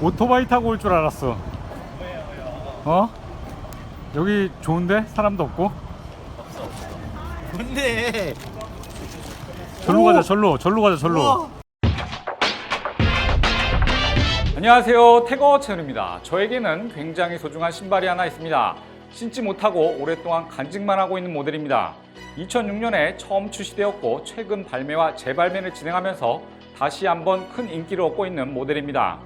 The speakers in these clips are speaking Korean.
오토바이 타고 올 줄 알았어. 어? 여기 좋은데? 사람도 없고? 뭔데? 절로 오! 가자, 절로. 절로 가자, 절로. 안녕하세요. 태거 채널입니다. 저에게는 굉장히 소중한 신발이 하나 있습니다. 신지 못하고 오랫동안 간직만 하고 있는 모델입니다. 2006년에 처음 출시되었고 최근 발매와 재발매를 진행하면서 다시 한번 큰 인기를 얻고 있는 모델입니다.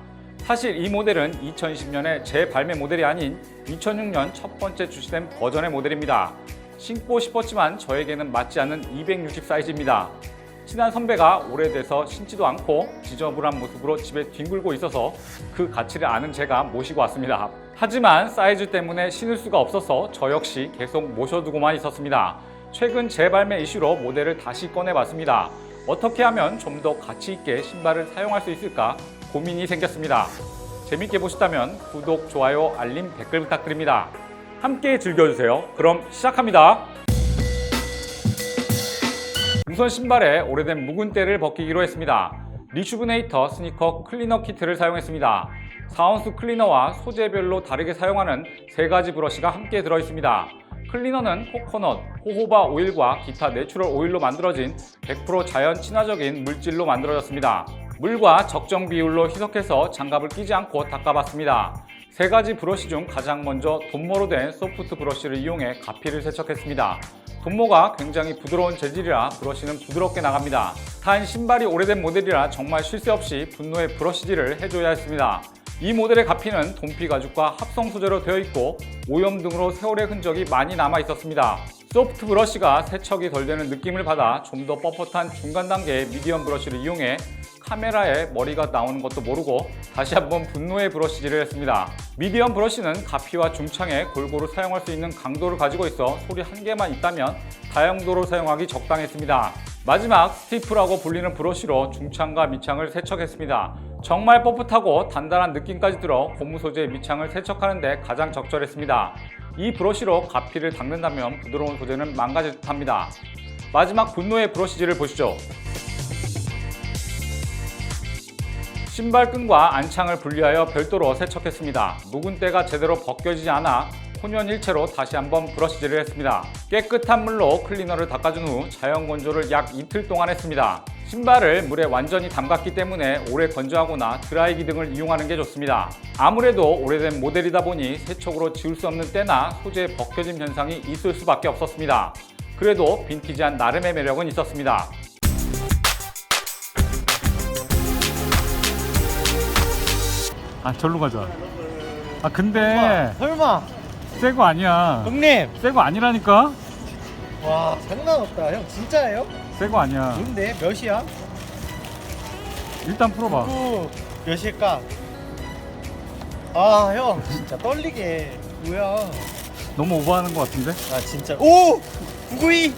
사실 이 모델은 2020년에 재발매 모델이 아닌 2006년 첫 번째 출시된 버전의 모델입니다. 신고 싶었지만 저에게는 맞지 않는 260 사이즈입니다. 친한 선배가 오래돼서 신지도 않고 지저분한 모습으로 집에 뒹굴고 있어서 그 가치를 아는 제가 모시고 왔습니다. 하지만 사이즈 때문에 신을 수가 없어서 저 역시 계속 모셔두고만 있었습니다. 최근 재발매 이슈로 모델을 다시 꺼내봤습니다. 어떻게 하면 좀 더 가치 있게 신발을 사용할 수 있을까 고민이 생겼습니다. 재밌게 보셨다면 구독, 좋아요, 알림, 댓글 부탁드립니다. 함께 즐겨주세요. 그럼 시작합니다. 우선 신발에 오래된 묵은 때를 벗기기로 했습니다. 리슈브네이터 스니커 클리너 키트를 사용했습니다. 4온스 클리너와 소재별로 다르게 사용하는 세 가지 브러쉬가 함께 들어있습니다. 클리너는 코코넛, 호호바 오일과 기타 내추럴 오일로 만들어진 100% 자연 친화적인 물질로 만들어졌습니다. 물과 적정 비율로 희석해서 장갑을 끼지 않고 닦아봤습니다. 세 가지 브러쉬 중 가장 먼저 돈모로 된 소프트 브러쉬를 이용해 가피를 세척했습니다. 돈모가 굉장히 부드러운 재질이라 브러쉬는 부드럽게 나갑니다. 단 신발이 오래된 모델이라 정말 쉴 새 없이 분노의 브러쉬질을 해줘야 했습니다. 이 모델의 가피는 돈피 가죽과 합성 소재로 되어 있고 오염 등으로 세월의 흔적이 많이 남아 있었습니다. 소프트 브러쉬가 세척이 덜 되는 느낌을 받아 좀 더 뻣뻣한 중간 단계의 미디엄 브러쉬를 이용해 카메라에 머리가 나오는 것도 모르고 다시 한번 분노의 브러쉬질을 했습니다. 미디엄 브러쉬는 가피와 중창에 골고루 사용할 수 있는 강도를 가지고 있어 소리 한 개만 있다면 다용도로 사용하기 적당했습니다. 마지막 스티프라고 불리는 브러쉬로 중창과 밑창을 세척했습니다. 정말 뻣뻣하고 단단한 느낌까지 들어 고무 소재의 밑창을 세척하는데 가장 적절했습니다. 이 브러쉬로 가피를 닦는다면 부드러운 소재는 망가질 듯합니다. 마지막 분노의 브러쉬질을 보시죠. 신발끈과 안창을 분리하여 별도로 세척했습니다. 묵은 때가 제대로 벗겨지지 않아 혼연일체로 다시 한번 브러쉬질을 했습니다. 깨끗한 물로 클리너를 닦아준 후 자연 건조를 약 이틀 동안 했습니다. 신발을 물에 완전히 담갔기 때문에 오래 건조하거나 드라이기 등을 이용하는 게 좋습니다. 아무래도 오래된 모델이다 보니 세척으로 지울 수 없는 때나 소재의 벗겨짐 현상이 있을 수밖에 없었습니다. 그래도 빈티지한 나름의 매력은 있었습니다. 아 절로 가자. 아 근데 설마 새 거 아니야. 형님 새 거 아니라니까. 와 장난 없다 형 진짜예요? 새 거 아니야. 뭔데 몇이야? 일단 풀어봐. 그 몇일까? 아 형 진짜 떨리게 뭐야 너무 오버하는 거 같은데? 아 진짜 오! 992와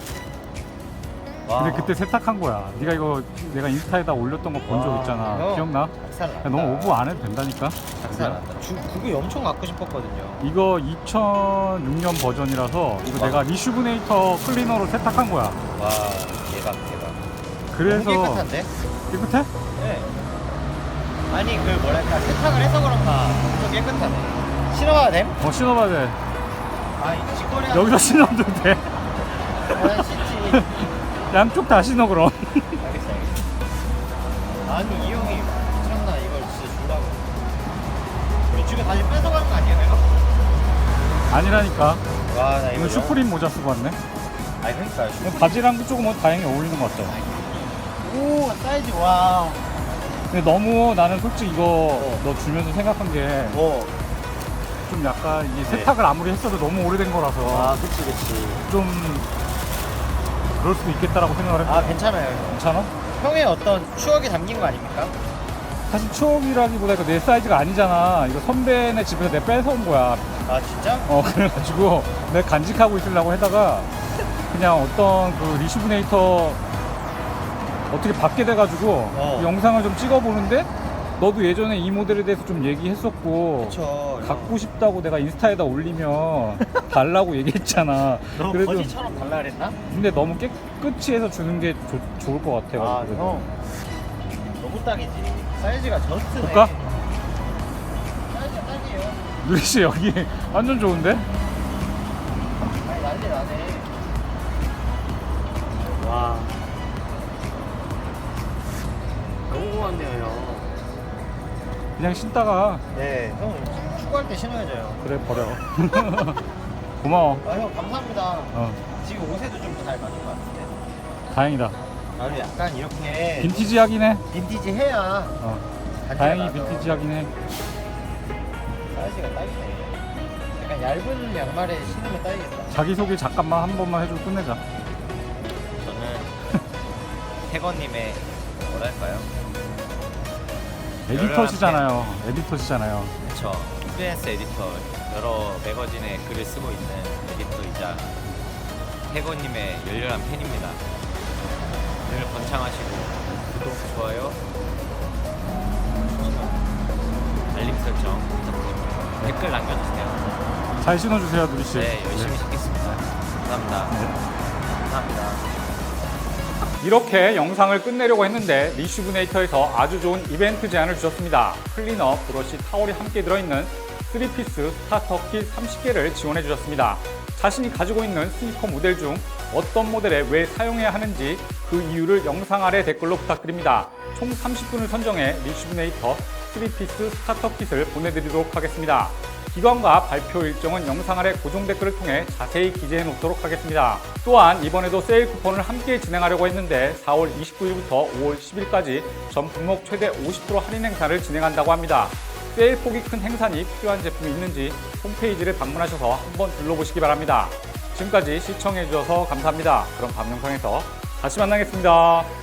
근데 그때 세탁한 거야. 네가 이거 내가 인스타에다 올렸던 거 본 적 와, 있잖아. 형. 기억나? 야, 너무 오버 안 해도 된다니까. 주, 992 엄청 갖고 싶었거든요 이거 2006년 버전이라서 이거 맞아. 내가 리슈브네이터 클리너로 세탁한 거야. 와 대박 대박 그래서 너무 깨끗한데? 깨끗해? 네 아니 그 뭐랄까 세탁을 해서 그런가 엄청 깨끗하네 신어봐도 됨? 어 신어봐야 돼. 아이 직거래 여기서 신어도 돼. 아 신지 양쪽 다 신어 그럼. 알겠어 알겠어 아니 이 형이 미쳤나 이걸 진짜 주라고 우리 집에 다시 뺏어가는 거 아니에요 내가? 아니라니까. 와나 이거 슈프림 모자 쓰고 왔네. 아니 그러니까 슈... 바지랑 조금 뭐 다행히 어울리는 것 같아. 오 사이즈 와우 근데 너무 나는 솔직히 이거 어. 너 주면서 생각한 게좀뭐 약간 이게 네. 세탁을 아무리 했어도 너무 오래된 거라서 아 그치 그치 좀 그럴 수도 있겠다라고 생각을 했어. 아 괜찮아요 형. 괜찮아? 형의 어떤 추억이 담긴 거 아닙니까? 사실 추억이라기보다 이거 내 사이즈가 아니잖아. 이거 선배네 집에서 내가 뺏어온 거야. 아 진짜? 어 그래가지고 내가 간직하고 있으려고 하다가 그냥 어떤 그 리슈브네이터 어떻게 받게 돼가지고 어. 그 영상을 좀 찍어보는데 너도 예전에 이 모델에 대해서 좀 얘기했었고 그쵸 갖고 싶다고 내가 인스타에다 올리면 달라고 얘기했잖아. 너 그래도 거지처럼 달라 그랬나? 근데 너무 깨끗이 해서 주는 게 좋- 좋을 것 같아. 아 가지고 형 너무 딱이지 사이즈가 저스트네 볼까? 누리 씨 여기 완전 좋은데? 아니 난리 나네 와 너무 고맙네요 형 그냥 신다가 네, 형 축구할 때 신어야죠. 그래 버려. 고마워. 아, 형 감사합니다. 어, 지금 옷에도 좀 잘 맞는 것 같은데. 다행이다. 아, 근데 약간 이렇게 빈티지 하긴 해. 빈티지 해야 어, 다행히 나죠. 빈티지 하긴 해. 사이즈가 딱이네. 약간 얇은 양말에 신으면 딱이겠다. 자기 소개 잠깐만 한 번만 해주고 끝내자. 저는 태건님의 뭐랄까요? 에디터시잖아요. 에디터시잖아요. 저 프리랜서 에디터 여러 매거진에 글을 쓰고 있는 에디터이자 태건님의 열렬한 팬입니다. 늘 번창하시고 구독, 좋아요, 알림 설정 부탁드립니다. 댓글 남겨주세요. 잘 신어주세요, 누리 씨. 네, 열심히 찍겠습니다. 감사합니다. 감사합니다. 이렇게 영상을 끝내려고 했는데 리슈브네이터에서 아주 좋은 이벤트 제안을 주셨습니다. 클리너, 브러쉬, 타월이 함께 들어있는 3피스 스타터 킷 30개를 지원해 주셨습니다. 자신이 가지고 있는 스니커 모델 중 어떤 모델에 왜 사용해야 하는지 그 이유를 영상 아래 댓글로 부탁드립니다. 총 30분을 선정해 리슈브네이터 3피스 스타터 킷을 보내드리도록 하겠습니다. 기관과 발표 일정은 영상 아래 고정 댓글을 통해 자세히 기재해 놓도록 하겠습니다. 또한 이번에도 세일 쿠폰을 함께 진행하려고 했는데 4월 29일부터 5월 10일까지 전 품목 최대 50% 할인 행사를 진행한다고 합니다. 세일 폭이 큰 행사니 필요한 제품이 있는지 홈페이지를 방문하셔서 한번 둘러보시기 바랍니다. 지금까지 시청해 주셔서 감사합니다. 그럼 다음 영상에서 다시 만나겠습니다.